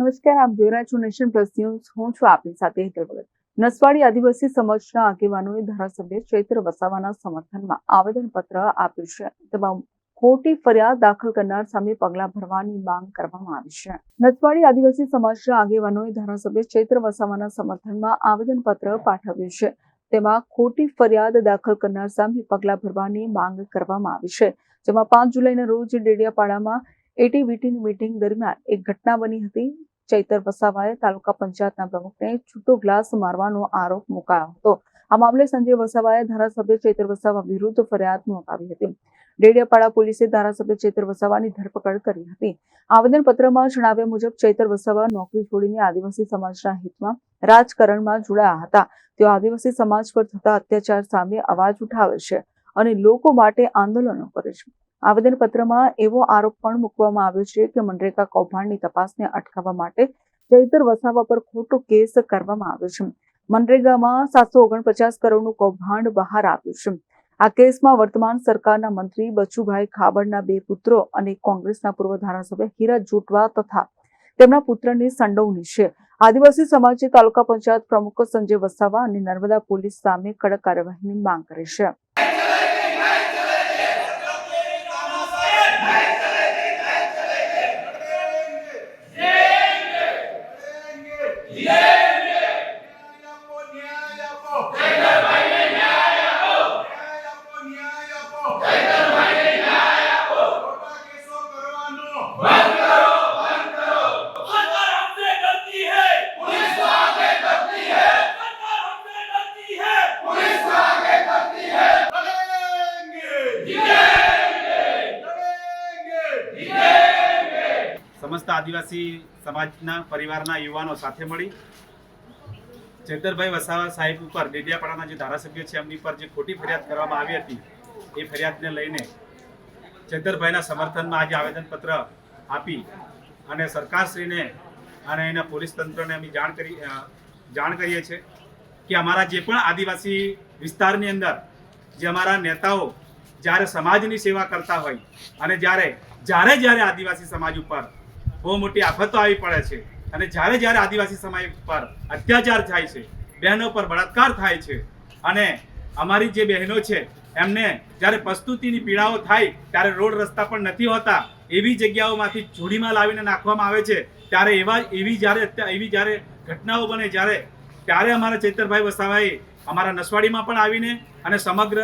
નમસ્કાર, આપ જોઈ રહ્યા છો નેશન પ્લસ ન્યૂઝ. હું છું આપની સાથે હેતલ ભગત. નસવાડી આદિવાસી સમાજના આગેવાનોએ ધારાસભ્ય ચૈત્ર વસાવાના સમર્થનમાં આવેદનપત્ર આપ્યું છે. તેમાં ખોટી ફરિયાદ દાખલ કરનાર સામે પગલાં ભરવાની માંગ કરવામાં આવી છે. નસવાડી આદિવાસી સમાજના આગેવાનોએ ધારાસભ્ય ચૈત્ર વસાવાના સમર્થનમાં આવેદનપત્ર પાઠવ્યું છે. તેમાં ખોટી ફરિયાદ દાખલ કરનાર સામે પગલાં ભરવાની માંગ કરવામાં આવી છે. જેમાં પાંચ જુલાઈના રોજ ડેડિયાપાડામાં એટીવીટીની મીટિંગ દરમિયાન એક ઘટના બની હતી. ચૈતર વસાવાએ તાલુકા પંચાયતના પ્રમુખને છૂટો ગ્લાસ મારવાનો આરોપ મુકાયો હતો. આ મામલે સંજય વસાવાએ ધારાસભ્ય ચૈતર વસાવા વિરુદ્ધ ફરિયાદ નોંધાવી હતી. ડેડિયાપાડા પોલીસે ધારાસભ્ય ચૈતર વસાવાની ધરપકડ કરી હતી. આવેદનપત્રમાં જણાવ્યા મુજબ ચૈતર વસાવા નોકરી છોડીને આદિવાસી સમાજના હિતમાં રાજકારણમાં જોડાયા હતા. તેઓ આદિવાસી સમાજ પર થતા અત્યાચાર સામે અવાજ ઉઠાવે છે અને લોકો માટે આંદોલનો કરે છે. આવેદનપત્રમાં એવો આરોપ પણ મૂકવામાં આવ્યો છે કે મનરેગા કૌભાંડની તપાસને અટકાવવા માટે જયતર વસાવા પર ખોટો કેસ કરવામાં આવ્યો છે. મનરેગામાં સાતસો ઓગણપચાસ કરોડનું કૌભાંડ બહાર આવ્યું છે. આ કેસમાં વર્તમાન સરકારના મંત્રી બચુભાઈ ખાબડના બે પુત્રો અને કોંગ્રેસના પૂર્વ ધારાસભ્ય હીરા જોટવા તથા તેમના પુત્રની સંડોવણી છે. આદિવાસી સમાજે તાલુકા પંચાયત પ્રમુખ સંજય વસાવા અને નર્મદા પોલીસ સામે કડક કાર્યવાહીની માંગ કરી છે. સમસ્ત આદિવાસી સમાજના, પરિવારના યુવાનો સાથે મળી ચેતરભાઈ વસાવા સાહેબ ઉપર, ડેડિયાપાડાના જે ધારાસભ્ય છે, એમની પર જે ખોટી ફરિયાદ કરવામાં આવી હતી, એ ફરિયાદને લઈને ચેતરભાઈના સમર્થનમાં આજે આવેદનપત્ર આપી અને સરકારશ્રીને અને એના પોલીસ તંત્રને અમે જાણ કરી જાણ કરીએ છીએ કે અમારા જે પણ આદિવાસી વિસ્તારની અંદર જે અમારા નેતાઓ જ્યારે સમાજની સેવા કરતા હોય અને જ્યારે જ્યારે જ્યારે આદિવાસી સમાજ ઉપર બહુ મોટી આફતો આવી પડે છે. અને જ્યારે જ્યારે આદિવાસી સમાજ પર અત્યાચાર થાય છે, બહેનો પર બળાત્કાર થાય છે અને અમારી જે બહેનો છે, એમને જ્યારે પ્રસ્તુતિની પીડાઓ થાય, ત્યારે રોડ રસ્તા પણ નથી હોતા, એવી જગ્યાઓમાંથી જોડીમાં લાવીને નાખવામાં આવે છે, ત્યારે એવા એવી જ્યારે એવી જ્યારે ઘટનાઓ બને જ્યારે, ત્યારે અમારા ચૈતરભાઈ વસાવાએ અમારા નસવાડીમાં પણ આવીને અને સમગ્ર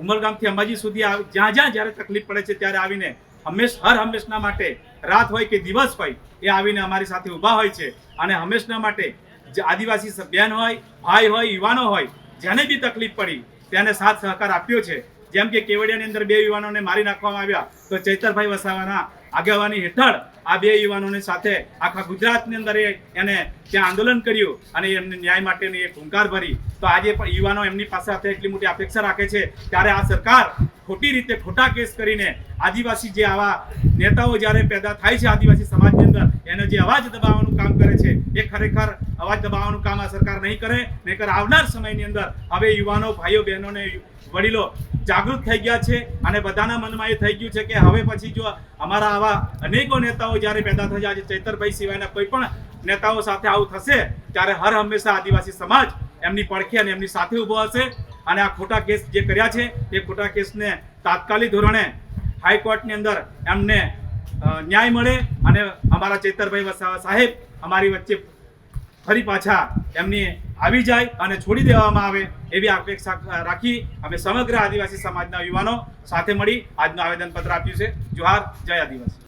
ઉમરગામથી અંબાજી સુધી જ્યાં જ્યાં જ્યારે તકલીફ પડે છે, ત્યારે આવીને હંમેશ હર હંમેશના માટે રાત હોય કે દિવસ હોય એ આવીને અમારી સાથે ઊભા હોય છે. અને હંમેશના માટે જે આદિવાસી સભ્યાન હોય, ભાઈ હોય, યુવાનો હોય, જેને બી તકલીફ પડી તેને સાથ સહકાર આપ્યો છે. જેમ કે કેવડિયાની અંદર બે યુવાનોને મારી નાખવામાં આવ્યા તો ચૈતરભાઈ વસાવાના આગેવાની હેઠળ આ બે યુવાનોને સાથે આખા ગુજરાતની અંદર એને ત્યાં આંદોલન કર્યું અને એમને ન્યાય માટેની એક હુંકાર ભરી. તો આજે પણ યુવાનો એમની પાસે સાથે એટલી મોટી અપેક્ષા રાખે છે. ત્યારે આ સરકાર ખોટી રીતે ખોટા કેસ કરીને આદિવાસી જે આવા નેતાઓ જ્યારે પેદા થાય છે આદિવાસી સમાજની અંદર, એનો જે અવાજ દબાવવાનું કામ કરે છે, એ ખરેખર અવાજ દબાવવાનું કામ આ સરકાર નહીં કરે. નહીંતર આવનાર સમયની અંદર હવે યુવાનો, ભાઈઓ, બહેનોને વડીલો જાગૃત થઈ ગયા છે અને બધાના મનમાં એ થઈ ગયું છે કે હવે પછી જો અમારા આવા અનેકો નેતાઓ જ્યારે પેદા થયા, આજે ચૈતરભાઈ સિવાયના કોઈ પણ નેતાઓ સાથે આવું થશે, ત્યારે હર હંમેશા આદિવાસી સમાજ એમની પડખે અને એમની સાથે ઊભો હશે. અને આ ખોટા કેસ જે કર્યા છે, એ ખોટા કેસને તાત્કાલિક ધોરણે હાઈકોર્ટની અંદર એમને ન્યાય મળે અને અમારા ચેતરભાઈ વસાવા સાહેબ અમારી વચ્ચે ફરી પાછા એમની આવી જાય અને છોડી દેવામાં આવે એવી અપેક્ષા રાખી અમે સમગ્ર આદિવાસી સમાજના યુવાનો સાથે મળી આજનું આવેદનપત્ર આપ્યું છે. જોહાર, જય આદિવાસી.